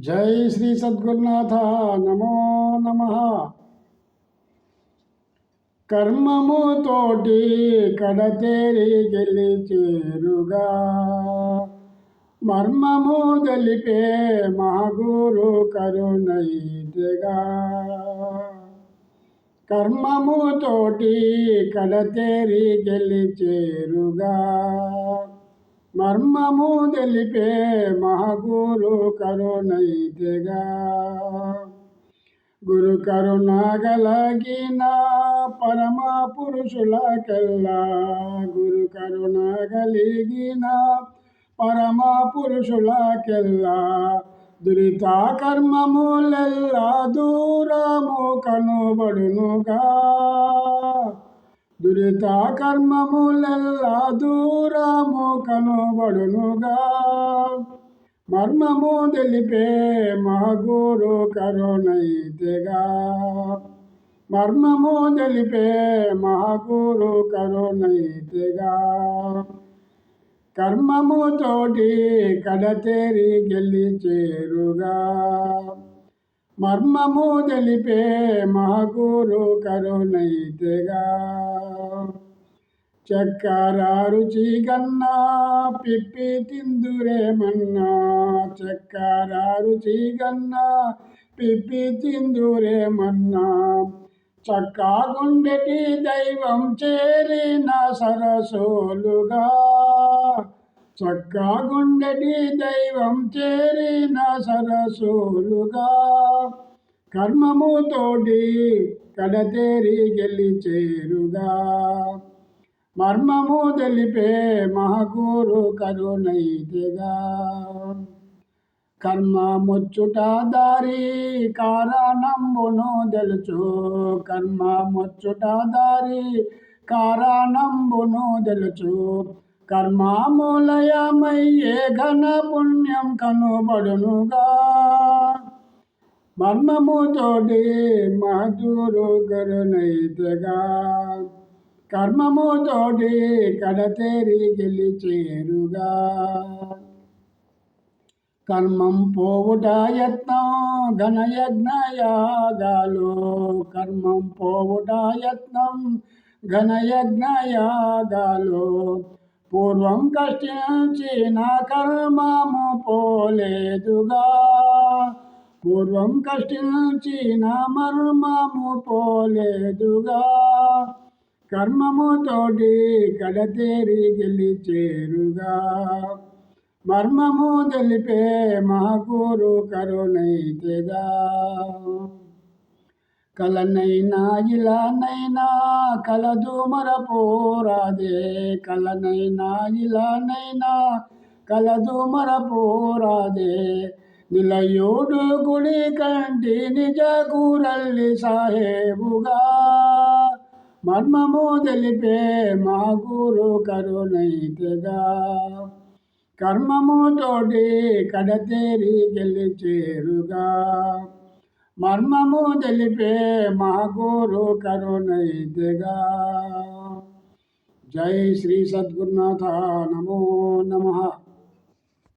జై శ్రీ సద్గురునాథ. నమో నమ. కర్మముతోటి కడతేరి గెలిచేరుగా మర్మము తెలిపే మహగురు కరుణైతేగా కర్మముతోటి కడతేరి గెలిచేరుగా మర్మము తెలిపే మహగురు కరుణైతేగా. గురు కరుణగలగిన పరమ పురుషులకెల్లా గురు కరుణగలిగిన పరమ పురుషులకెల్లా దురిత కర్మములెల్లా దూరము కనుబడునుగా. దురిత కర్మములెల్లా దూరము కనుబడునుగా. మర్మము తెలిపే మహగురు కరుణైతేగా మర్మము తెలిపే మహగురు కరుణైతేగా కర్మము తోటి కడతేరి గెలిచేరుగా మర్మము తెలిపే మహగురు కరుణైతేగా. చక్కరారు చీగన్నా పిప్పి తిందురేమన్నా చక్కరారు చీగన్నా పిప్పి తిందురేమన్నా చక్కాగుండెటి దైవం చేరిన సరసోలుగా. చక్కా దైవం చేరిన సరసోలుగా. కర్మముతోటి కడతేరి గెలిచేరుగా మర్మము తెలిపే మహగూరు కరుణైతిగా. కర్మ ముచ్చుట దారి కారణంబును తెలుచు. కర్మ ముచ్చుట దారి కారణంబును తెలుచు. కర్మామూలయమయ్యే ఘన పుణ్యం కనుబడునుగా. మర్మముతోటి మధురు కరుణైతగా కర్మముతోటి కడతేరి గెలిచేరుగా. కర్మం పోవుట యత్నం ఘనయజ్ఞయాగాలు. కర్మం పోవుట యత్నం ఘనయజ్ఞయాగాలు. పూర్వం కష్టించిన కర్మము పోలేదుగా. పూర్వం కష్టించిన మర్మము పోలేదుగా. కర్మముతోటి కడతేరి గెలిచేరుగా. మర్మము తెలిపే మహకూరు కరుణైతేగా. కలనైనా ఇలానైనా కలదు మరపోరాదే కలనైనా ఇలానైనా కలదు మరపోరాదే నిలయోడు గుడి కంటి నిజ కూరల్లి సాహేబుగా. మర్మము తెలిపే మా గురు కరుణైతేగా. కర్మముతోటి కడతేరి గెలిచేరుగా. మర్మము తెలిపే మా గురు కరుణైతేగా. జై శ్రీ సద్గురునాథ. నమో నమః.